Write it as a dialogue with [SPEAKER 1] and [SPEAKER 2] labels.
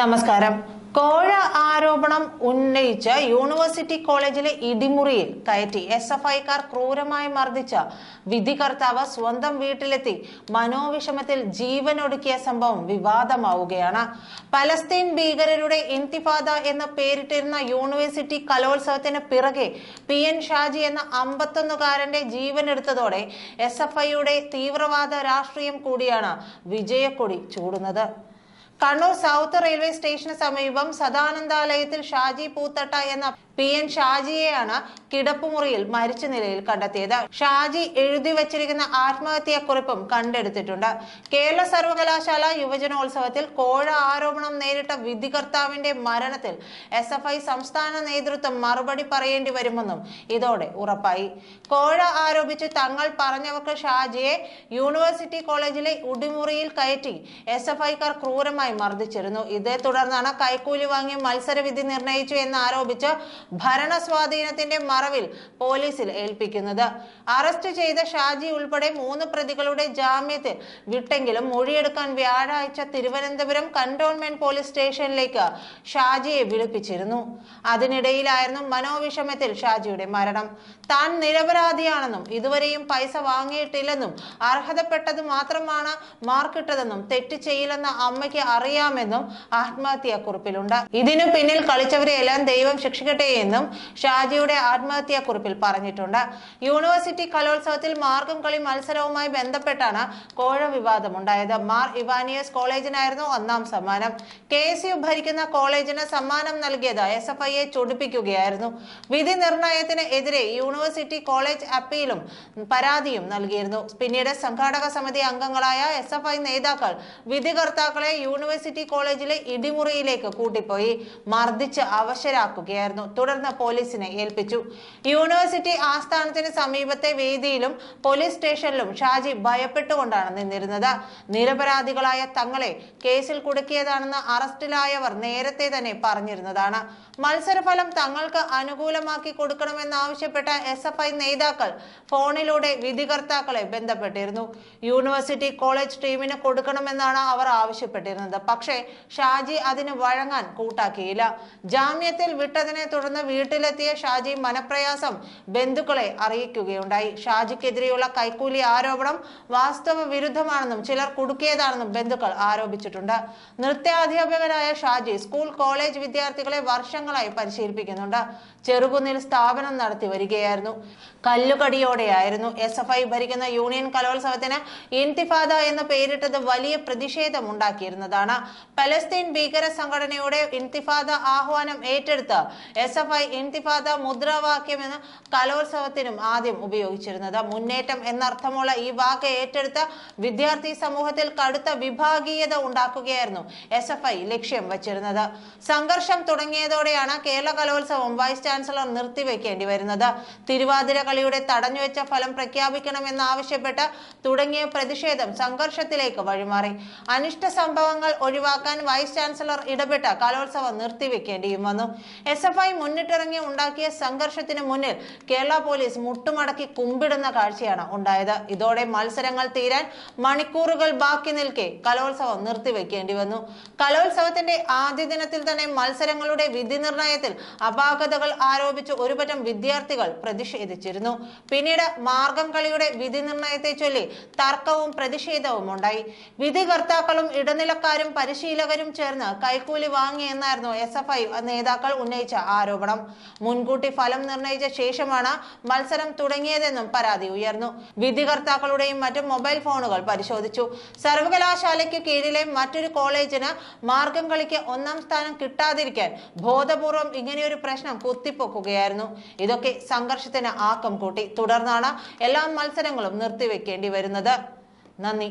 [SPEAKER 1] നമസ്കാരം. കോഴ ആരോപണം ഉന്നയിച്ച് യൂണിവേഴ്സിറ്റി കോളേജിലെ ഇടിമുറിയിൽ കയറ്റി എസ് എഫ് ഐക്കാർ ക്രൂരമായി മർദ്ദിച്ച വിധികർത്താവ് സ്വന്തം വീട്ടിലെത്തി മനോവിഷമത്തിൽ ജീവനൊടുക്കിയ സംഭവം വിവാദമാവുകയാണ്. പലസ്തീൻ ഭീകരരുടെ ഇന്തിഫാദ എന്ന് പേരിട്ടിരുന്ന യൂണിവേഴ്സിറ്റി കലോത്സവത്തിന് പിറകെ പി എൻ ഷാജി എന്ന അമ്പത്തൊന്നുകാരന്റെ ജീവനെടുത്തതോടെ എസ് എഫ് ഐയുടെ തീവ്രവാദ രാഷ്ട്രീയം കൂടിയാണ് വിജയക്കൊടി ചൂടുന്നത്. കണ്ണൂർ സൗത്ത് റെയിൽവേ സ്റ്റേഷന് സമീപം സദാനന്ദാലയത്തിൽ ഷാജി പൂത്തട്ട എന്ന പി എൻ ഷാജിയെയാണ് കിടപ്പുമുറിയിൽ മരിച്ച നിലയിൽ കണ്ടെത്തിയത്. ഷാജി എഴുതി വച്ചിരിക്കുന്ന ആത്മഹത്യാക്കുറിപ്പും കണ്ടെടുത്തിട്ടുണ്ട്. കേരള സർവകലാശാല യുവജനോത്സവത്തിൽ കോഴ ആരോപണം നേരിട്ട വിധികർത്താവിന്റെ മരണത്തിൽ എസ് എഫ് ഐ സംസ്ഥാന നേതൃത്വം മറുപടി പറയേണ്ടി വരുമെന്നും ഇതോടെ ഉറപ്പായി. കോഴ ആരോപിച്ച് തങ്ങൾ പറഞ്ഞവർക്ക് ഷാജിയെ യൂണിവേഴ്സിറ്റി കോളേജിലെ ഉടിമുറിയിൽ കയറ്റി എസ് എഫ് ഐക്കാർ ക്രൂരമായി മർദ്ദിച്ചിരുന്നു. ഇതേ തുടർന്നാണ് കൈക്കൂലി വാങ്ങി മത്സരവിധി നിർണയിച്ചു എന്നാരോപിച്ച് ഭരണ സ്വാധീനത്തിന്റെ മറവിൽ പോലീസിൽ ഏൽപ്പിക്കുന്നത്. അറസ്റ്റ് ചെയ്ത ഷാജി ഉൾപ്പെടെ മൂന്ന് പ്രതികളുടെ ജാമ്യത്തിൽ വിട്ടെങ്കിലും മൊഴിയെടുക്കാൻ വ്യാഴാഴ്ച തിരുവനന്തപുരം കന്റോൺമെന്റ് പോലീസ് സ്റ്റേഷനിലേക്ക് ഷാജിയെ വിളിപ്പിച്ചിരുന്നു. അതിനിടയിലായിരുന്നു മനോവിഷമത്തിൽ ഷാജിയുടെ മരണം. താൻ നിരപരാധിയാണെന്നും ഇതുവരെയും പൈസ വാങ്ങിയിട്ടില്ലെന്നും അർഹതപ്പെട്ടത് മാത്രമാണ് മാർക്കിട്ടതെന്നും തെറ്റ് ചെയ്യില്ലെന്ന അമ്മയ്ക്ക് അറിയാമെന്നും ആത്മഹത്യാക്കുറിപ്പിലുണ്ട്. ഇതിനു പിന്നിൽ കളിച്ചവരെയെല്ലാം ദൈവം ശിക്ഷിക്കട്ടെ എന്നും ഷാജിയുടെ ആത്മഹത്യാക്കുറിപ്പിൽ പറഞ്ഞിട്ടുണ്ട്. യൂണിവേഴ്സിറ്റി കലോത്സവത്തിൽ മാർഗം കളി മത്സരവുമായി ബന്ധപ്പെട്ടാണ് കോഴ വിവാദമുണ്ടായത്. മാർ ഇവാനിയസ് കോളേജിനായിരുന്നു ഒന്നാം സമ്മാനം. കെ എസ് യു ഭരിക്കുന്ന കോളേജിന് സമ്മാനം നൽകിയത് എസ് എഫ് ഐയെ ചൊടിപ്പിക്കുകയായിരുന്നു. വിധി നിർണയത്തിന് എതിരെ യൂണിവേഴ്സിറ്റി കോളേജ് അപ്പീലും പരാതിയും നൽകിയിരുന്നു. പിന്നീട് സംഘാടക സമിതി അംഗങ്ങളായ എസ് എഫ് ഐ നേതാക്കൾ വിധികർത്താക്കളെ യൂണിവേഴ്സിറ്റി കോളേജിലെ ഇടിമുറിയിലേക്ക് കൂട്ടിപ്പോയി. മർദ്ദിച്ച് അവശരാക്കുകയായിരുന്നു. തുടർന്ന് പോലീസിനെ ഏൽപ്പിച്ചു. യൂണിവേഴ്സിറ്റി ആസ്ഥാനത്തിന് സമീപത്തെ വേദിയിലും പോലീസ് സ്റ്റേഷനിലും ഷാജി ഭയപ്പെട്ടുകൊണ്ടാണ് നിന്നിരുന്നത്. നിരപരാധികളായ തങ്ങളെ കേസിൽ കുടുക്കിയതാണെന്ന് അറസ്റ്റിലായവർ നേരത്തെ തന്നെ പറഞ്ഞിരുന്നതാണ്. മത്സരഫലം തങ്ങൾക്ക് അനുകൂലമാക്കി കൊടുക്കണമെന്നാവശ്യപ്പെട്ട എസ് എഫ് ഐ നേതാക്കൾ ഫോണിലൂടെ വിധികർത്താക്കളെ ബന്ധപ്പെട്ടിരുന്നു. യൂണിവേഴ്സിറ്റി കോളേജ് ടീമിന് കൊടുക്കണമെന്നാണ് അവർ ആവശ്യപ്പെട്ടിരുന്നത്. പക്ഷേ ഷാജി അതിന് വഴങ്ങാൻ കൂട്ടാക്കിയില്ല. ജാമ്യത്തിൽ വിട്ടതിനെ തുടർന്ന് വീട്ടിലെത്തിയ ഷാജി മനപ്രയാസം ബന്ധുക്കളെ അറിയിക്കുകയുണ്ടായി. ഷാജിക്കെതിരെയുള്ള കൈക്കൂലി ആരോപണം വാസ്തവ വിരുദ്ധമാണെന്നും ചിലർ കുടുക്കിയതാണെന്നും ബന്ധുക്കൾ ആരോപിച്ചിട്ടുണ്ട്. നൃത്യാധ്യാപകനായ ഷാജി സ്കൂൾ കോളേജ് വിദ്യാർത്ഥികളെ വർഷങ്ങളായി പരിശീലിപ്പിക്കുന്നുണ്ട്. ചെറുകുന്നിൽ സ്ഥാപനം നടത്തി വരികയായിരുന്നു. കല്ലുകടിയോടെയായിരുന്നു എസ് എഫ് ഐ ഭരിക്കുന്ന യൂണിയൻ കലോത്സവത്തിന് ഇൻതിഫാദ എന്ന് പേരിട്ടത് വലിയ പ്രതിഷേധം ഉണ്ടാക്കിയിരുന്നതാണ് പലസ്തീൻ ഭീകര സംഘടനയുടെ ഇൻതിഫാദ ആഹ്വാനം ഏറ്റെടുത്ത് എസ് എഫ് ഇൻതിഫാദ മുദ്രാവാക്യം എന്ന കലോത്സവത്തിനും ആദ്യം ഉപയോഗിച്ചിരുന്നത്. മുന്നേറ്റം എന്നർത്ഥമുള്ള ഈ വാക്ക് ഏറ്റെടുത്ത വിദ്യാർത്ഥി സമൂഹത്തിൽ കടുത്ത വിഭാഗീയത ഉണ്ടാക്കുകയായിരുന്നു എസ് എഫ് ഐ ലക്ഷ്യം വച്ചിരുന്നത്. സംഘർഷം തുടങ്ങിയതോടെയാണ് കേരള കലോത്സവം വൈസ് ചാൻസലർ നിർത്തിവെക്കേണ്ടി വരുന്നത്. തിരുവാതിര കളിയുടെ തടഞ്ഞുവെച്ച ഫലം പ്രഖ്യാപിക്കണമെന്നാവശ്യപ്പെട്ട് തുടങ്ങിയ പ്രതിഷേധം സംഘർഷത്തിലേക്ക് വഴിമാറി. അനിഷ്ട സംഭവങ്ങൾ ഒഴിവാക്കാൻ വൈസ് ചാൻസലർ ഇടപെട്ട കലോത്സവം നിർത്തിവെക്കേണ്ടിയും വന്നു. എസ് എഫ് ഐ മുന്നിട്ടിറങ്ങി ഉണ്ടാക്കിയ സംഘർഷത്തിന് മുന്നിൽ കേരള പോലീസ് മുട്ടുമടക്കി കുമ്പിടുന്ന കാഴ്ചയാണ് ഉണ്ടായത്. ഇതോടെ മത്സരങ്ങൾ തീരാൻ മണിക്കൂറുകൾ ബാക്കി നിൽക്കെ കലോത്സവം നിർത്തിവെക്കേണ്ടി വന്നു. കലോത്സവത്തിന്റെ ആദ്യ ദിനത്തിൽ തന്നെ മത്സരങ്ങളുടെ വിധി നിർണയത്തിൽ അപാകതകൾ ആരോപിച്ച് ഒരുപറ്റം വിദ്യാർത്ഥികൾ പ്രതിഷേധിച്ചിരുന്നു. പിന്നീട് മാർഗം കളിയുടെ വിധി നിർണയത്തെ ചൊല്ലി തർക്കവും പ്രതിഷേധവും ഉണ്ടായി. വിധികർത്താക്കളും ഇടനിലക്കാരും പരിശീലകരും ചേർന്ന് കൈക്കൂലി വാങ്ങിയെന്നായിരുന്നു എസ് എഫ് ഐ നേതാക്കൾ ഉന്നയിച്ച ആരോപണം. മുൻകൂട്ടി ഫലം നിർണയിച്ച ശേഷമാണ് മത്സരം തുടങ്ങിയതെന്നും പരാതി ഉയർന്നു. വിധികർത്താക്കളുടെയും മറ്റും മൊബൈൽ ഫോണുകൾ പരിശോധിച്ചു. സർവകലാശാലയ്ക്ക് കീഴിലെ മറ്റൊരു കോളേജിന് മാർഗം കളിക്ക് ഒന്നാം സ്ഥാനം കിട്ടാതിരിക്കാൻ ബോധപൂർവം ഇങ്ങനെയൊരു പ്രശ്നം കുത്തിപ്പൊക്കുകയായിരുന്നു. ഇതൊക്കെ സംഘർഷത്തിന് ആക്കം കൂട്ടി. തുടർന്നാണ് എല്ലാ മത്സരങ്ങളും നിർത്തിവെക്കേണ്ടി വരുന്നത്. നന്ദി.